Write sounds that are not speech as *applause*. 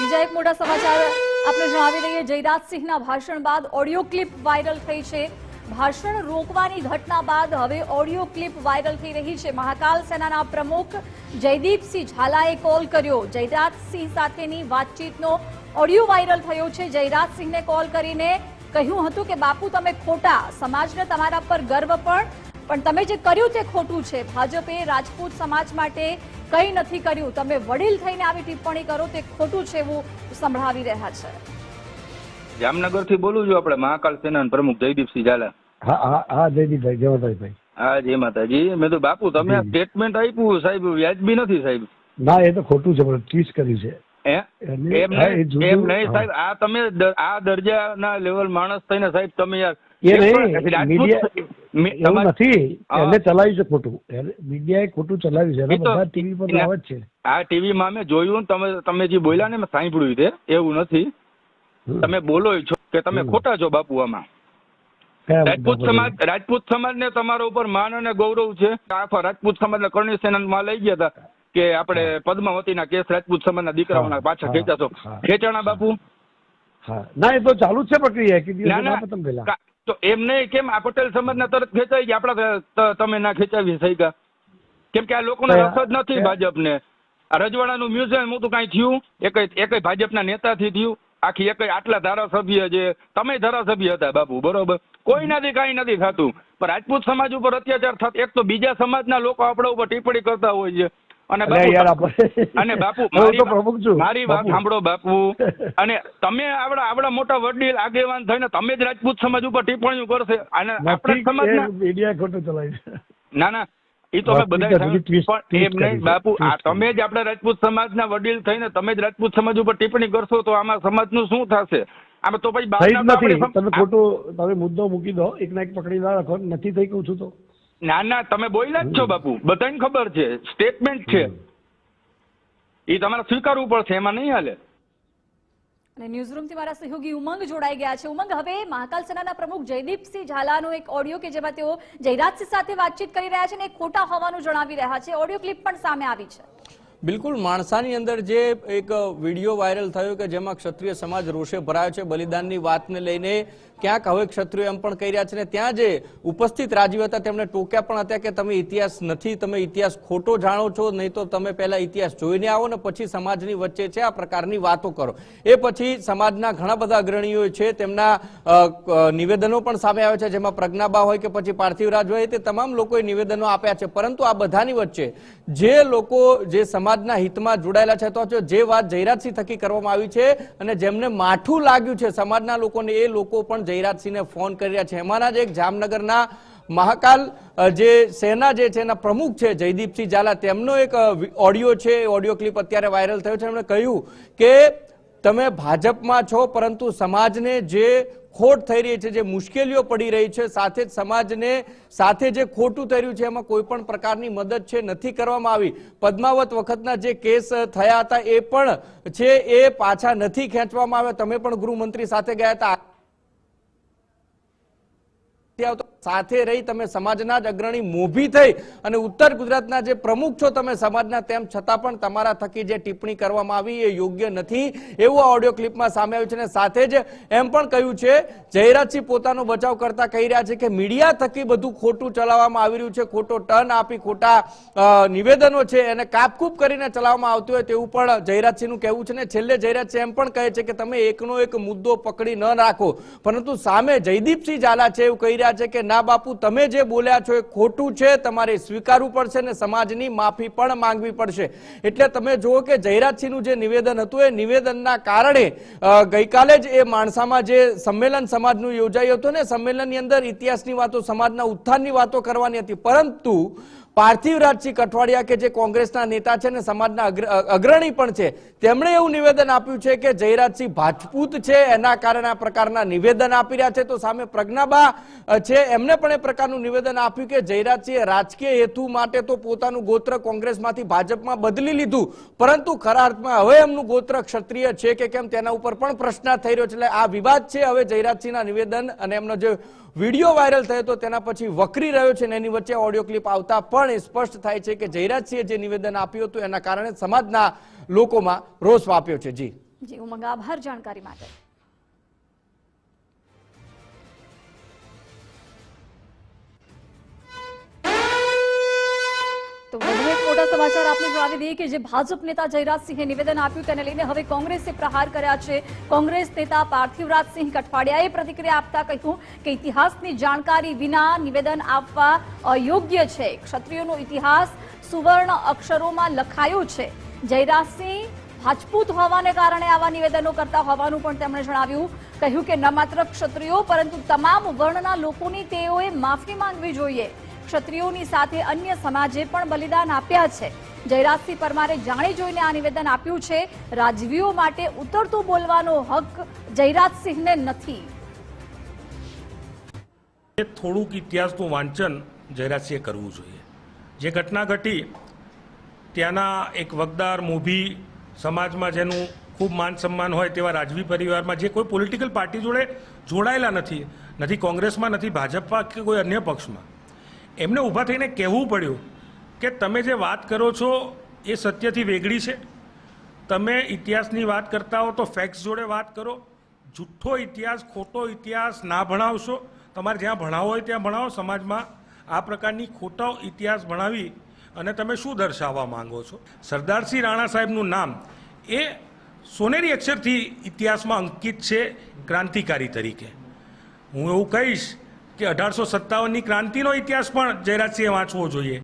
બીજા એક મોટા સમાચાર આપણે જણાવી દઈએ. જયરાજસિંહના ભાષણ બાદ ઓડિયો ક્લિપ વાયરલ થઈ છે. ભાષણ રોકવાની ઘટના બાદ હવે ઓડિયો ક્લિપ વાયરલ થઈ રહી છે. મહાકાલ સેનાના પ્રમુખ જયદીપસિંહ ઝાલાએ કોલ કર્યો. જયરાજસિંહ સાથેની વાતચીતનો ઓડિયો વાયરલ થયો છે. જયરાજસિંહને કોલ કરીને કહ્યું હતું કે, બાપુ, તમે ખોટા. સમાજને તમારા પર ગર્વ પણ પણ તમે જે કર્યું તે ખોટું છે. ભાજપે રાજપૂત સમાજ માટે કંઈ નથી કર્યું. તમે વડીલ થઈને આવી ટિપ્પણી કરો તે ખોટું છે એવું સંભળાવી રહ્યા છે. જામનગરથી બોલું છું આપણે. મહાકાલ સેના પ્રમુખ જયદીપસિંહ ઝાલા. હા હા હા જયદીપભાઈ જયવંતભાઈ હા જય માતાજી. મેં તો બાપુ તમે સ્ટેટમેન્ટ આપ્યું સાહેબ વ્યાજબી નથી સાહેબ. ના એ તો ખોટું છે પણ ટ્વીટ કર્યું છે. એમ નહીં એમ નહીં સાહેબ આ તમે આ દરજાના લેવલ માણસ થઈને સાહેબ તમે યાર એ નહીં મી- એવું નથી. એને ચલાવ્યું છે ખોટું. મીડિયાએ ખોટું ચલાવ્યું છે. બધા ટીવી પર આવે જ છે. આ ટીવીમાં મેં જોયું તમે તમે જે બોલ્યા ને મેં સાંભળ્યું છે. એવું નથી. તમે બોલો છો કે તમે ખોટા છો બાપુ આમાં. રાજપૂત સમાજ રાજપૂત સમાજ ને તમારા ઉપર માન અને ગૌરવ છે. આખા રાજપૂત સમાજ ને કરણી સેનામાં લઈ ગયા હતા કે આપણે પદ્માવતીના કેસ રાજપૂત સમાજના દીકરાઓના હા, પાછા ખેંચા ખેંચાશો હા. ખેંચાણા બાપુ? હા. ના એ તો ચાલુ જ છે પ્રક્રિયા એક દિવસ ના ના. પતંગ પેલા તો એમ નહીં કેમ આ પટેલ સમાજના તરત ખેંચાઈ ગયા આપણા તમે ના ખેંચાવી શક્યા કેમ કે આ લોકોને રસ જ નથી ભાજપને. આ રજવાડાનું મ્યુઝિયમ હું તો કાંઈ થયું એકય એકય ભાજપના નેતાથી થયું આખી એક આટલા ધારાસભ્ય છે તમે ધારાસભ્ય હતા બાપુ બરોબર? કોઈ નથી કાંઈ નથી થતું. પણ રાજપૂત સમાજ ઉપર અત્યાચાર થતો એક તો બીજા સમાજના લોકો આપણા ઉપર ટિપ્પણી કરતા હોય છે. અને બાપુ અને બાપુ મારી વાત-. સાંભળો બાપુ. *laughs* અને તમે આવડા આવડા મોટા વડીલ આગેવાન થઈને તમે જ રાજપૂત સમાજ ઉપર ટિપ્પણીઓ કરશે. અને આપણે સમાજ મીડિયા ખોટું ચલાવ્યું ના ના એ તો અમે બધા પણ એમ નહીં બાપુ આ તમે જ આપણા રાજપૂત સમાજના વડીલ થઈને તમે જ રાજપૂત સમાજ ઉપર ટિપ્પણી કરશો તો આમાં સમાજનું શું થશે? આમાં તો પછી નથી. તમે ખોટું તમે મુદ્દો મૂકી દો. એક ના એક પકડી ના રાખો. નથી થઈ કહું છું તો. ના ના તમે બોલ્યા જ છો બાપુ. બધાને ખબર છે. સ્ટેટમેન્ટ છે. એ તમારે સ્વીકારવું પડશે એમાં નહીં હાલે. અને ન્યૂઝરૂમથી મારા સહયોગી ઉમંગ જોડાઈ ગયા છે. ઉમંગ હવે મહાકાલ સેનાના પ્રમુખ જયદીપસિંહ ઝાલાનો એક ઓડિયો કે જેમાં તેઓ જયરાજસિંહ સાથે વાતચીત કરી રહ્યા છે અને એ ખોટા હોવાનું જણાવી રહ્યા છે. ઓડિયો ક્લિપ પણ સામે આવી છે. બિલકુલ, માણસાની અંદર જે એક વીડિયો વાયરલ થયો કે જેમાં ક્ષત્રિય સમાજ રોષે ભરાયો છે, બલિદાનની વાતને લઈને ક્યાંક હવે ક્ષત્રિયો એમ પણ કહી રહ્યા છે ને ત્યાં જે ઉપસ્થિત રાજીવ હતા તેમણે ટોક્યા પણ હતા કે તમે ઇતિહાસ નથી, તમે ઇતિહાસ ખોટો જાણો છો, નહીં તો તમે પહેલા ઇતિહાસ જોઈને આવો ને પછી સમાજની વચ્ચે છે આ પ્રકારની વાતો કરો. એ પછી સમાજના ઘણા બધા અગ્રણીઓ છે, તેમના નિવેદનો પણ સામે આવે છે, જેમાં પ્રજ્ઞાબા હોય કે પછી પાર્થિવરાજ હોય, તે તમામ લોકોએ નિવેદનો આપ્યા છે. પરંતુ આ બધાની વચ્ચે જે લોકો, જે સમાજના હિતમાં જોડાયેલા છે. તો જે વાત જયરાજસિંહ થકી કરવામાં આવી છે અને જેમને માઠું લાગ્યું છે, સમાજના લોકોને, એ લોકો પણ જયરાજસિંહને ફોન કરી રહ્યા છે. એમાંના જ એક જામનગરના મહાકાલ જે સેના જે છે, એના પ્રમુખ છે, જયદીપસિંહ ઝાલા, તેમનો એક ઓડિયો છે. ઓડિયો ક્લિપ અત્યારે વાયરલ થયો છે. એમણે કહ્યું કે તમે ભાજપમાં છો, પરંતુ સમાજને જે ખોટ થઈ રહી છે, જે મુશ્કેલીઓ પડી રહી છે, સાથે જ સમાજને સાથે જે ખોટું થઈ રહ્યું છે, એમાં કોઈ પણ પ્રકારની મદદ છે, નથી કરવામાં આવી. પદ્માવત વખતના જે કેસ થયા હતા, એ પણ છે, એ પાછા નથી ખેંચવામાં આવ્યા. તમે પણ ગૃહમંત્રી સાથે ગયા હતા. સાથે રહી તમે સમાજના જ અગ્રણી મોભી થઈ અને ઉત્તર ગુજરાતના જે પ્રમુખ છો તમે સમાજના, તેમ છતાં પણ તમારા થકી જે ટિપ્પણી કરવામાં આવી એ યોગ્ય નથી. એવું ઓડિયો ક્લિપમાં સામે આવ્યું છે અને સાથે જ એમ પણ કહ્યું છે, જયરાજસિંહ પોતાનો બચાવ કરતા કહી રહ્યા છે કે મીડિયા થકી બધું ખોટું ચલાવવામાં આવી રહ્યું છે, ખોટો ટર્ન આપી, ખોટા નિવેદનો છે, એને કાપકૂપ કરીને ચલાવવામાં આવતું હોય તેવું પણ જયરાજસિંહનું કહેવું છે ને છેલ્લે જયરાજસિંહ એમ પણ કહે છે કે તમે એકનો એક મુદ્દો પકડી ન રાખો. પરંતુ સામે જયદીપસિંહ ઝાલા છે એવું કહી રહ્યા છે કે ના બાપુ, તમે જે બોલ્યા છો એ ખોટું છે, તમારે સ્વીકારવું પડશે ને સમાજની માફી પણ માંગવી પડશે. એટલે તમે જુઓ કે જયરાજસિંહનું જે નિવેદન હતું, એ નિવેદનના કારણે ગઈકાલે જ એ માણસામાં જે સંમેલન સમાજનું યોજાયું હતું ને, સંમેલનની અંદર ઇતિહાસની વાતો, સમાજના ઉત્થાનની વાતો કરવાની હતી. પરંતુ પાર્થિવરાજસિંહ કઠવાડિયા કે જે કોંગ્રેસના નેતા છે ને સમાજના અગ્ર- અગ્રણી પણ છે, તેમણે એવું નિવેદન આપ્યું છે કે જયરાજસિંહ ભાજપૂત છે, એના કારણે આ પ્રકારના નિવેદન આપી રહ્યા છે. તો સામે પ્રજ્ઞાબા છે એમને પણ એ પ્રકારનું નિવેદન આપ્યું કે જયરાજસિંહે રાજકીય હેતુ માટે તો પોતાનું ગોત્ર કોંગ્રેસમાંથી ભાજપમાં બદલી લીધું, પરંતુ ખરા અર્થમાં હવે એમનું ગોત્ર ક્ષત્રિય છે કે કેમ તેના ઉપર પણ પ્રશ્ન થઈ રહ્યો છે. એટલે આ વિવાદ છે, હવે જયરાજસિંહના નિવેદન અને એમનો જે વીડિયો વાયરલ થયો તો તેના પછી વકરી રહ્યો છે ને એની વચ્ચે ઓડિયો ક્લિપ આવતા પણ એ સ્પષ્ટ થાય છે કે જયરાજસિંહે જે નિવેદન આપ્યું હતું એના કારણે સમાજના લોકોમાં રોષ વાપ્યો છે. જી. જી ઉમંગ આભાર જાણકારી માટે. મોટા સમાચાર આપને જણાવી દઈએ કે જે ભાજપ નેતા જયરાજસિંહે નિવેદન આપ્યું તેને લઈને હવે કોંગ્રેસે પ્રહાર કર્યા છે કોંગ્રેસ નેતા પાર્થિવરાજસિંહ કઠવાડિયાએ પ્રતિક્રિયા આપતા કહ્યું કે ઇતિહાસની જાણકારી વિના નિવેદન આપવા અયોગ્ય છે ક્ષત્રિયોનો ઇતિહાસ સુવર્ણ અક્ષરોમાં લખાયો છે જયરાજસિંહ રાજપૂત હોવાને કારણે આવા નિવેદનો કરતા હોવાનું પણ તેમણે જણાવ્યું, કહ્યું કે ન માત્ર ક્ષત્રિયો પરંતુ તમામ વર્ણના લોકોની તેઓએ માફી માંગવી જોઈએ। ક્ષત્રિયોની સાથે અન્ય સમાજે પણ બલિદાન આપ્યા છે. જયરાજસિંહ પરમારે જાણી જોઈને આ નિવેદન આપ્યું છે. રાજવીઓ માટે ઉતરતું બોલવાનો હક જયરાજસિંહને નથી. થોડુંક ઇતિહાસનું વાંચન જયરાજસિંહે કરવું જોઈએ. જે ઘટના ઘટી, ત્યાંના એક વગદાર મોભી સમાજમાં જેનું ખૂબ માન સન્માન હોય તેવા રાજવી પરિવારમાં જે કોઈ પોલિટિકલ પાર્ટી જોડે જોડાયેલા નથી નથી કોંગ્રેસમાં, નથી ભાજપમાં કે કોઈ અન્ય પક્ષમાં. એમને ઊભા થઈને કહેવું પડ્યું કે તમે જે વાત કરો છો એ સત્યથી વેગળી છે. તમે ઇતિહાસની વાત કરતા હો તો ફેક્ટ્સ જોડે વાત કરો. જુઠ્ઠો ઇતિહાસ, ખોટો ઇતિહાસ ના ભણાવશો. તમારે જ્યાં ભણાવો હોય ત્યાં ભણાવો. સમાજમાં આ પ્રકારની ખોટો ઇતિહાસ ભણાવી અને તમે શું દર્શાવવા માંગો છો? સરદારસિંહ રાણા સાહેબનું નામ એ સોનેરી અક્ષરથી ઇતિહાસમાં અંકિત છે ક્રાંતિકારી તરીકે. હું એવું કહીશ કે અઢારસો સત્તાવનની ક્રાંતિનો ઇતિહાસ પણ જયરાજસિંહે વાંચવો જોઈએ.